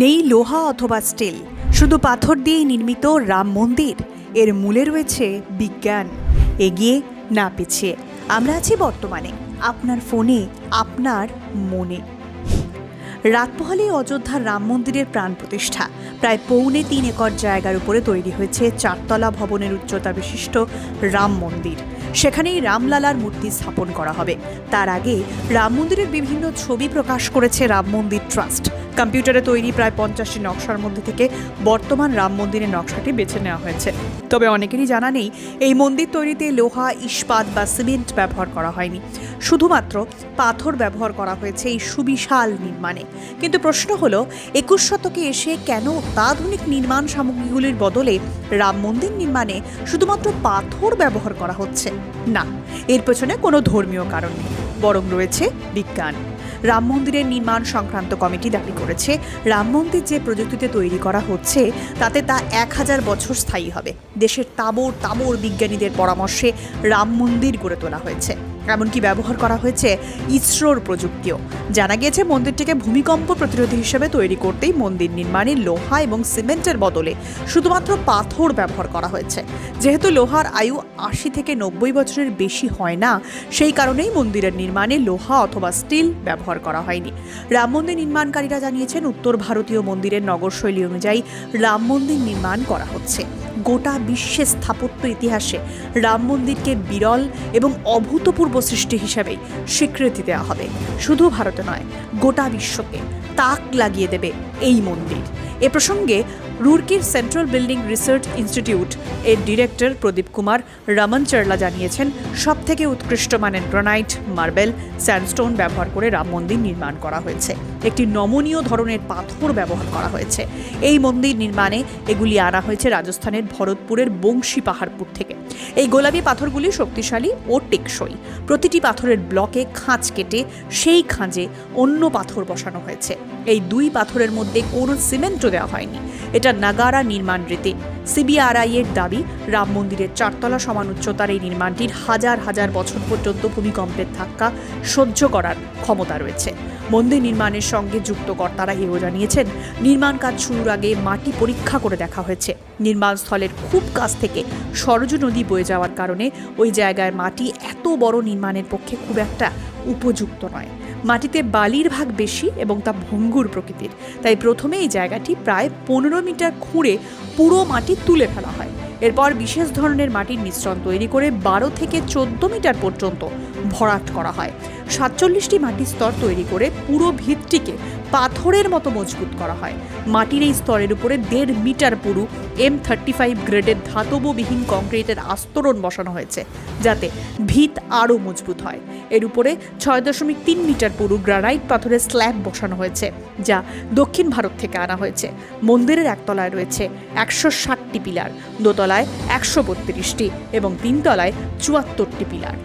নেই লোহা অথবা স্টিল, শুধু পাথর দিয়েই নির্মিত রাম মন্দির। এর মূলে রয়েছে বিজ্ঞান। এগিয়ে না পিছিয়ে, আমরা আছি বর্তমানে, আপনার ফোনে, আপনার মনে। রাতপহলে অযোধ্যার রাম মন্দিরের প্রাণ প্রতিষ্ঠা। প্রায় পৌনে তিন একর জায়গার উপরে তৈরি হয়েছে চারতলা ভবনের উচ্চতা বিশিষ্ট রাম মন্দির। সেখানেই রামলালার মূর্তি স্থাপন করা হবে। তার আগে রাম মন্দিরের বিভিন্ন ছবি প্রকাশ করেছে রাম মন্দির ট্রাস্ট। কম্পিউটারে তৈরি প্রায় পঞ্চাশটি নকশার মধ্যে থেকে বর্তমান রাম মন্দিরের নকশাটি বেছে নেওয়া হয়েছে। তবে অনেকেরই জানা নেই, এই মন্দির তৈরিতে লোহা, ইস্পাত বা সিমেন্ট ব্যবহার করা হয়নি। শুধুমাত্র পাথর ব্যবহার করা হয়েছে এই সুবিশাল নির্মাণে। কিন্তু প্রশ্ন হলো, একুশ শতকে এসে কেন অত্যাধুনিক নির্মাণ সামগ্রীগুলির বদলে রাম মন্দির নির্মাণে শুধুমাত্র পাথর ব্যবহার করা হচ্ছে? না, এর পেছনে কোনো ধর্মীয় কারণ নেই, বরং রয়েছে বিজ্ঞান। রাম মন্দিরের নির্মাণ সংক্রান্ত কমিটি দাবি করেছে, রাম মন্দির যে প্রযুক্তিতে তৈরি করা হচ্ছে, তাতে তা এক হাজার বছর স্থায়ী হবে। দেশের তাবর তাবর বিজ্ঞানীদের পরামর্শে রাম মন্দির গড়ে তোলা হয়েছে। এমনকি ব্যবহার করা হয়েছে ইসরোর প্রযুক্তিও। জানা গিয়েছে, মন্দিরটিকে ভূমিকম্প প্রতিরোধী হিসেবে তৈরি করতেই মন্দির নির্মাণে লোহা এবং সিমেন্টের বদলে শুধুমাত্র পাথর ব্যবহার করা হয়েছে। যেহেতু লোহার আয়ু আশি থেকে নব্বই বছরের বেশি হয় না, সেই কারণেই মন্দিরের নির্মাণে লোহা অথবা স্টিল ব্যবহার করা হয়নি। রাম মন্দির নির্মাণকারীরা জানিয়েছেন, উত্তর ভারতীয় মন্দিরের নগরশৈলী অনুযায়ী রাম মন্দির নির্মাণ করা হচ্ছে। গোটা বিশ্বে স্থাপত্য ইতিহাসে রাম মন্দিরকে বিরল এবং অভূতপূর্ব সৃষ্টি হিসাবে স্বীকৃতি দেওয়া হবে। শুধু ভারতে নয়, গোটা বিশ্বকে তাক লাগিয়ে দেবে এই মন্দির। এ প্রসঙ্গে রুরকির সেন্ট্রাল বিল্ডিং রিসার্চ ইনস্টিটিউট। এর ডিরেক্টর প্রদীপ কুমার, রমন চার্লা জানিয়েছেন সব থেকে উৎকৃষ্ট মানের গ্রানাইট, মার্বেল, স্যান্ডস্টোন ব্যবহার করে রাম মন্দির নির্মাণ করা হয়েছে। একটি নমনীয় ধরনের পাথর ব্যবহার করা হয়েছে। এই মন্দির নির্মাণে এগুলি আনা হয়েছে রাজস্থানের ভরতপুরের বংশী পাহাড়পুর থেকে। এই গোলাপি পাথরগুলি শক্তিশালী ও টেকসই। প্রতিটি পাথরের ব্লকে খাঁজ কেটে সেই খাঁজে অন্য পাথর বসানো হয়েছে। এই দুই পাথরের মধ্যে কোনো সিমেন্টও দেওয়া হয়নি। এটা নাগারা নির্মাণ রীতি। সিবিআরআই এর দাবি, রাম মন্দিরের চারতলা সমান উচ্চতার এই নির্মাণটির হাজার হাজার বছর পর্যন্ত ভূমিকম্পের ধাক্কা সহ্য করার ক্ষমতা রয়েছে। মন্দির নির্মাণের সঙ্গে যুক্ত কর্তারা এও জানিয়েছেন, নির্মাণ কাজ শুরুর আগে মাটি পরীক্ষা করে দেখা হয়েছে। নির্মাণ স্থলের খুব কাছ থেকে সরজু নদী বয়ে যাওয়ার কারণে ওই জায়গায় মাটি এত বড় নির্মাণের পক্ষে খুব একটা উপযুক্ত নয়। মাটিতে বালির ভাগ বেশি এবং তা ভঙ্গুর প্রকৃতির। তাই প্রথমে এই জায়গাটি প্রায় পনেরো মিটার খুঁড়ে পুরো মাটি তুলে ফেলা হয়। এরপর বিশেষ ধরনের মাটির মিশ্রণ তৈরি করে বারো থেকে চোদ্দ মিটার পর্যন্ত ভরাট করা হয়। সাতচল্লিশটি মাটির স্তর তৈরি করে পুরো ভিতটিকে পাথরের মতো মজবুত করা হয়। মাটির এই স্তরের উপরে দেড় মিটার পুরু এম থার্টি ফাইভ গ্রেডের ধাতববিহীন কংক্রিটের আস্তরণ বসানো হয়েছে, যাতে ভিত আরও মজবুত হয়। এর উপরে ছয় দশমিক তিন মিটার পুরু গ্রানাইট পাথরের স্ল্যাব বসানো হয়েছে, যা দক্ষিণ ভারত থেকে আনা হয়েছে। মন্দিরের একতলায় রয়েছে একশো ষাটটি পিলার, দোতলায় একশো বত্রিশটি এবং তিনতলায় চুয়াত্তরটি পিলার।